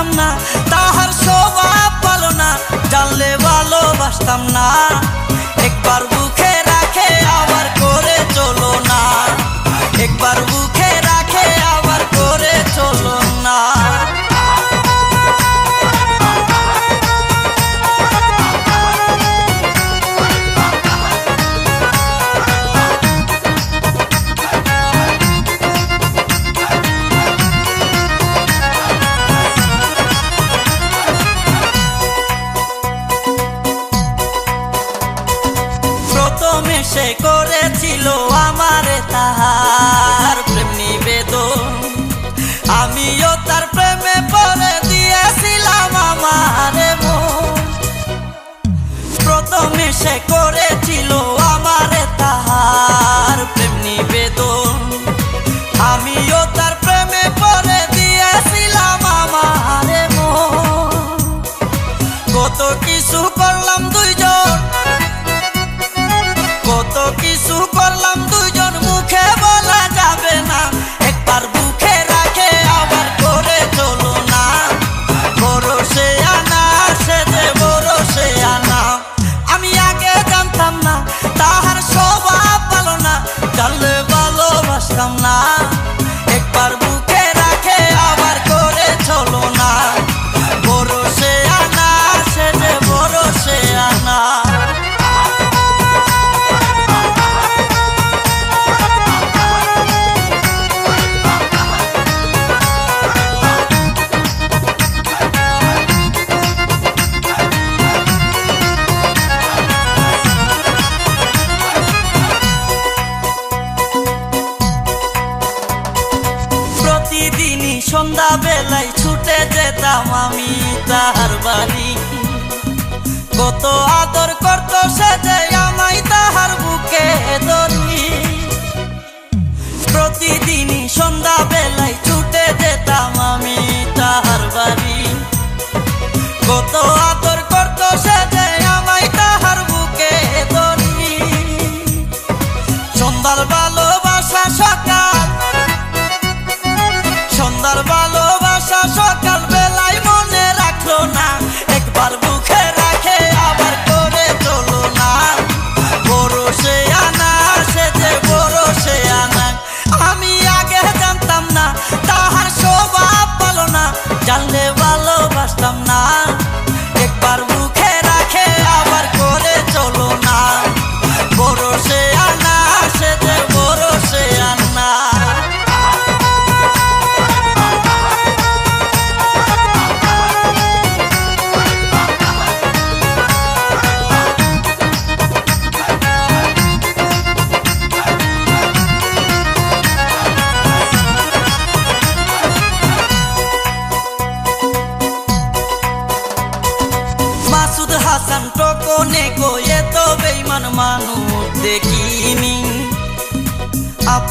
পারতাম না তাহার সবা পালো না জানলে ভালোবাসতাম না। সে করেছিল। সন্ধ্যা বেলায় ছুটে যেতাম আমি তার বাড়ি। কত আদর করতো সে মাসুদ হাসান টকনে কয়ে তো বেইমান মানুষ দেখিনি।